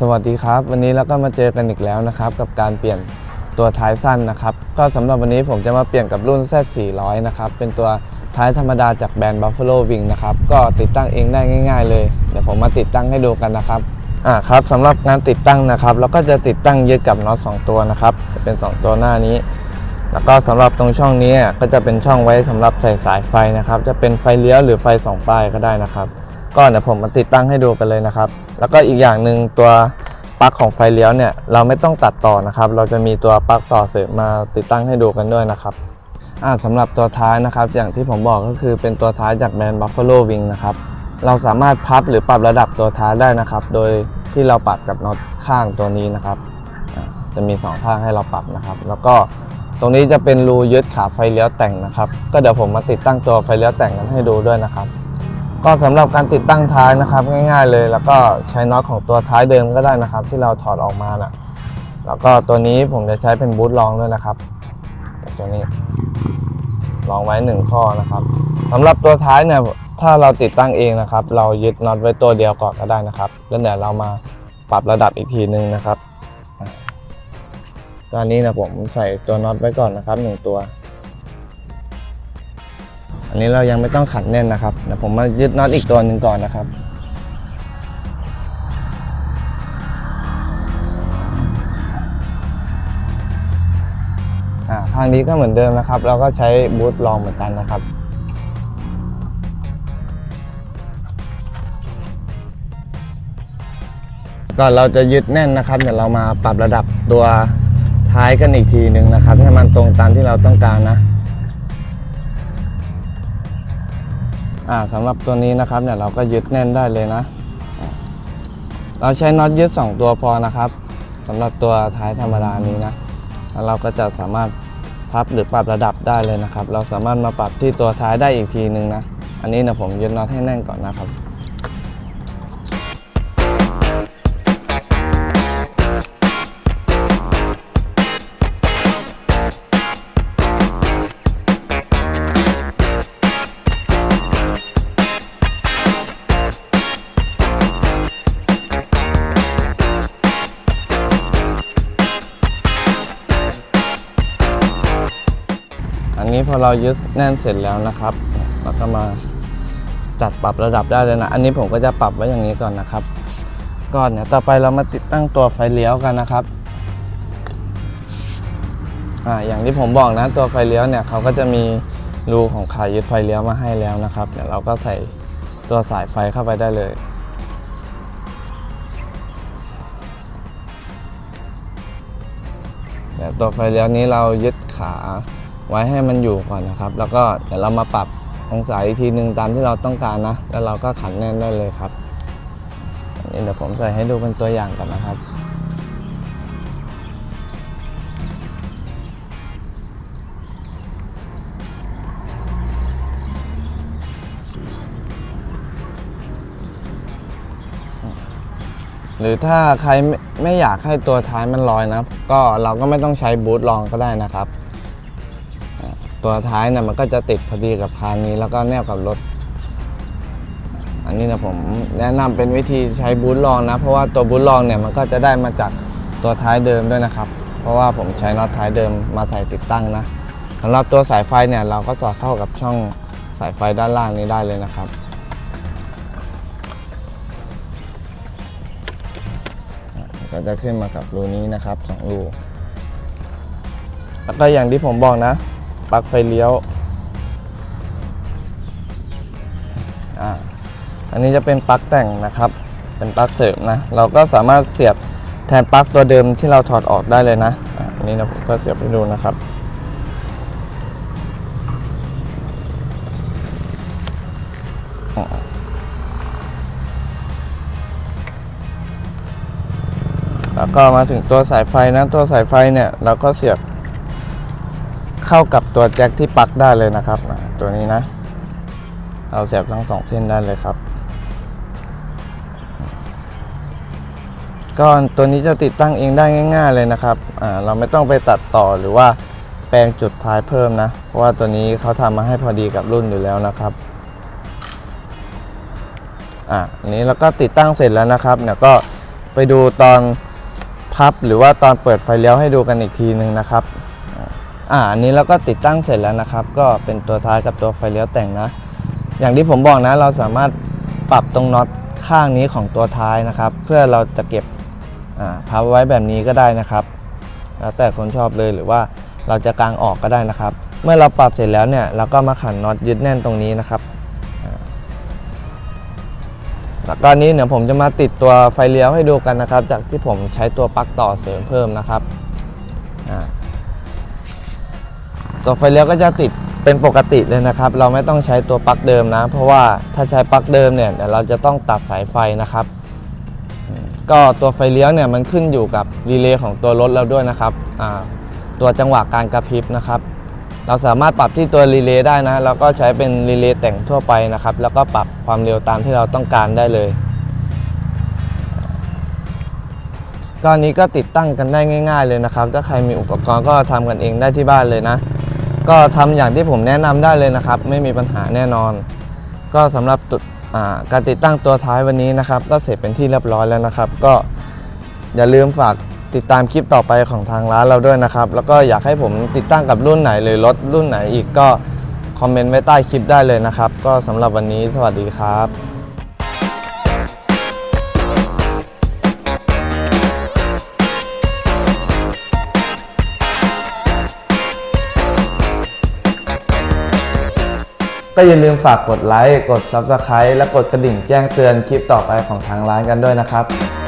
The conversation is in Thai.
สวัสดีครับ วันนี้เราก็มาเจอกันอีกแล้วนะครับ กับการเปลี่ยนตัวท้ายสั้นนะครับ ก็สำหรับวันนี้ผมจะมาเปลี่ยนกับรุ่น Z400 นะครับ เป็นตัวท้ายธรรมดาจากแบรนด์ Buffalo Wing นะครับ ก็ติดตั้งเองได้ง่าย ๆ เลย เดี๋ยวผมมาติดตั้งให้ดูกันนะครับอ่าครับสำหรับงานติดตั้งนะครับ เราก็จะติดตั้งยึดกับน็อต2ตัวนะครับจะเป็น 2 ตัวหน้านี้ แล้วก็สำหรับตรงช่องนี้ก็จะเป็นช่องไว้สำหรับใส่สายไฟนะครับ จะเป็นไฟเลี้ยวหรือไฟสองป้ายก็ได้นะครับ ก็เดี๋ยวผมมาติดตั้งให้ดูกันเลยนะครับ แล้วก็อีกอย่างหนึ่งตัวปลั๊กของไฟเลี้ยวเนี่ยเราไม่ต้องตัดต่อนะครับ เราจะมีตัวปลั๊กต่อเสริมมาติดตั้งให้ดูกันด้วยนะครับอ่าสำหรับตัวท้ายนะครับ อย่างที่ผมบอกก็คือเป็นตัวท้ายจากแบรนด์ Buffalo Wing นะครับเราสามารถพับหรือปรับระดับตัวท้ายได้นะครับ โดยที่เราปรับกับน็อตข้างตัวนี้นะครับจะมี 2 ข้างให้เราปรับนะครับ แล้วก็ตรงนี้จะเป็นรูยึดขาไฟเลี้ยวแต่งนะครับ ก็เดี๋ยวผมมาติดตั้งตัวไฟเลี้ยวแต่งกันให้ดูด้วยนะครับ ก็สำหรับการติดตั้งท้ายนะครับ ง่าย ๆเลย แล้วก็ใช้น็อตของตัวท้ายเดิมก็ได้นะครับ ที่เราถอดออกมานะแล้วก็ตัวนี้ผมจะใช้เป็นบูทรองด้วยนะครับ ตัวนี้รองไว้หนึ่งข้อนะครับสำหรับตัวท้ายเนี่ยถ้าเราติดตั้งเองนะครับ เรายึดน็อตไว้ตัวเดียวก่อนก็ได้นะครับแล้วเดี๋ยวเรามาปรับระดับอีกทีนึงนะครับตอนนี้นะผมใส่ตัวน็อตไว้ก่อนนะครับหนึ่งตัว อันนี้เรายังไม่ต้องขันแน่นนะครับเดี๋ยวผมมายึดน็อตอีกตัวหนึ่งก่อนนะครับทางนี้ก็เหมือนเดิมนะครับ เราก็ใช้บูทลองเหมือนกันนะครับก่อนเราจะยึดแน่นนะครับเดี๋ยวเรามาปรับระดับตัวท้ายกันอีกทีหนึ่งนะครับ ให้มันตรงตามที่เราต้องการนะ อ่าสำหรับตัวนี้นะครับเนี่ยเราก็ยึดแน่นได้เลยนะ เราใช้น็อตยึด 2 ตัวพอนะครับสำหรับตัวท้ายธรรมดานี้นะแล้วเราก็จะสามารถพับหรือปรับระดับได้เลยนะครับ เราสามารถมาปรับที่ตัวท้ายได้อีกทีนึงนะ อันนี้นะผมยึดน็อตให้แน่นก่อนนะครับ นี้พอเรายึดแน่นเสร็จแล้วนะครับ เราก็มาจัดปรับระดับได้เลยนะ อันนี้ผมก็จะปรับไว้อย่างนี้ก่อนนะครับ ก่อนเนี่ยต่อไปเรามาติดตั้งตัวไฟเลี้ยวกันนะครับอ่าอย่างที่ผมบอกนะตัวไฟเลี้ยวเนี่ยเขาก็จะมีรูของขายึดไฟเลี้ยวมาให้แล้วนะครับเดี๋ยวเราก็ใส่ตัวสายไฟเข้าไปได้เลยเดี๋ยวตัวไฟเลี้ยวนี้เรายึดขา ไว้ให้มันอยู่ก่อนนะครับ แล้วก็เดี๋ยวเรามาปรับองศาอีกทีหนึ่งตามที่เราต้องการนะ แล้วเราก็ขันแน่นได้เลยครับอันนี้เดี๋ยวผมใส่ให้ดูเป็นตัวอย่างก่อนนะครับหรือถ้าใครไม่อยากให้ตัวท้ายมันลอยนะ ก็เราก็ไม่ต้องใช้บูทรองก็ได้นะครับ ตัวท้ายเนี่ยมันก็จะติดพอดีกับคานนี้แล้วก็แนบกับรถ อันนี้นะผมแนะนำเป็นวิธีใช้บูทรองนะ เพราะว่าตัวบูทรองเนี่ยมันก็จะได้มาจากตัวท้ายเดิมด้วยนะครับ เพราะว่าผมใช้น็อตท้ายเดิมมาใส่ติดตั้งนะสำหรับตัวสายไฟเนี่ยเราก็สอดเข้ากับช่องสายไฟด้านล่างนี้ได้เลยนะครับก็จะขึ้นมากับรูนี้นะครับสองรูแล้วก็อย่างที่ผมบอกนะ ปลั๊กไฟเลี้ยวอ่าอันนี้จะเป็นปลั๊กแต่งนะครับ เป็นปลั๊กเสริมนะ เราก็สามารถเสียบแทนปลั๊กตัวเดิมที่เราถอดออกได้เลยนะอันนี้นะผมก็เสียบให้ดูนะครับแล้วก็มาถึงตัวสายไฟนะ ตัวสายไฟเนี่ย เราก็เสียบ เข้ากับตัวแจ็คที่ปลั๊กได้เลยนะครับตัวนี้นะ เราเสียบทั้งสองเส้นได้เลยครับ ก็ตัวนี้จะติดตั้งเองได้ง่าย ๆเลยนะครับเราไม่ต้องไปตัดต่อหรือว่าแปลงจุดท้ายเพิ่มนะ เพราะว่าตัวนี้เขาทำมาให้พอดีกับรุ่นอยู่แล้วนะครับอะอันนี้เราก็ติดตั้งเสร็จแล้วนะครับเนี่ยก็ไปดูตอนพับหรือว่าตอนเปิดไฟเลี้ยวให้ดูกันอีกทีหนึ่งนะครับ อ่าอันนี้เราก็ติดตั้งเสร็จแล้วนะครับ ก็เป็นตัวท้ายกับตัวไฟเลี้ยวแต่งนะ อย่างที่ผมบอกนะ เราสามารถปรับตรงน็อตข้างนี้ของตัวท้ายนะครับ เพื่อเราจะเก็บอ่าพับไว้แบบนี้ก็ได้นะครับ แล้วแต่คนชอบเลยหรือว่าเราจะกางออกก็ได้นะครับ เมื่อเราปรับเสร็จแล้วเนี่ยเราก็มาขันน็อตยึดแน่นตรงนี้นะครับแล้วก็นนี้เดี๋ยวผมจะมาติดตัวไฟเลี้ยวให้ดูกันนะครับ จากที่ผมใช้ตัวปลั๊กต่อเสริมเพิ่มนะครับอ่า ตัวไฟเลี้ยวก็จะติดเป็นปกติเลยนะครับ เราไม่ต้องใช้ตัวปลั๊กเดิมนะ เพราะว่าถ้าใช้ปลั๊กเดิมเนี่ยเดี๋ยวเราจะต้องตัดสายไฟนะครับ ก็ตัวไฟเลี้ยวเนี่ยมันขึ้นอยู่กับรีเลย์ของตัวรถเราด้วยนะครับตัวจังหวะการกระพริบนะครับ เราสามารถปรับที่ตัวรีเลย์ได้นะแล้วก็ใช้เป็นรีเลย์แต่งทั่วไปนะครับ แล้วก็ปรับความเร็วตามที่เราต้องการได้เลยก็อันนี้ก็ติดตั้งกันได้ง่าย ๆ เลยนะครับ ถ้าใครมีอุปกรณ์ก็ทำกันเองได้ที่บ้านเลยนะ ก็ทำอย่างที่ผมแนะนำได้เลยนะครับ ไม่มีปัญหาแน่นอน ก็สำหรับตุอ่าการติดตั้งตัวท้ายวันนี้นะครับ ก็เสร็จเป็นที่เรียบร้อยแล้วนะครับ ก็อย่าลืมฝากติดตามคลิปต่อไปของทางร้านเราด้วยนะครับ แล้วก็อยากให้ผมติดตั้งกับรุ่นไหนหรือรถรุ่นไหนอีกก็คอมเมนต์ไว้ใต้คลิปได้เลยนะครับ ก็สำหรับวันนี้สวัสดีครับ ก็อย่าลืมฝากกดไลค์ กด Subscribe และกดกระดิ่งแจ้งเตือนคลิปต่อไปของทางร้านกันด้วยนะครับ